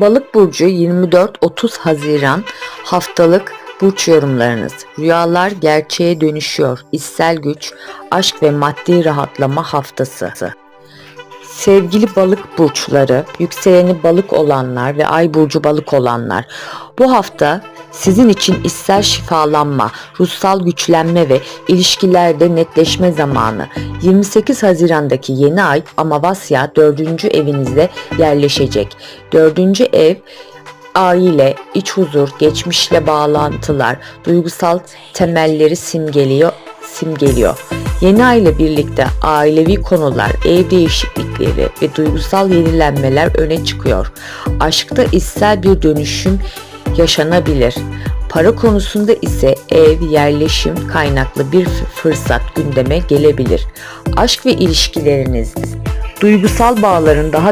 Balık burcu 24-30 Haziran haftalık burç yorumlarınız. Rüyalar gerçeğe dönüşüyor. İçsel güç, aşk ve maddi rahatlama haftası. Sevgili balık burçları, yükseleni balık olanlar ve ay burcu balık olanlar. Bu hafta sizin için içsel şifalanma, ruhsal güçlenme ve ilişkilerde netleşme zamanı. 28 Haziran'daki yeni ay Amasya 4. evinizde yerleşecek. 4. ev aile, iç huzur, geçmişle bağlantılar, duygusal temelleri simgeliyor, simgeliyor. Yeni ay ile birlikte ailevi konular, ev değişiklikleri ve duygusal yenilenmeler öne çıkıyor. Aşkta içsel bir dönüşüm yaşanabilir. Para konusunda ise ev, yerleşim kaynaklı bir fırsat gündeme gelebilir. Aşk ve ilişkileriniz, duygusal bağların daha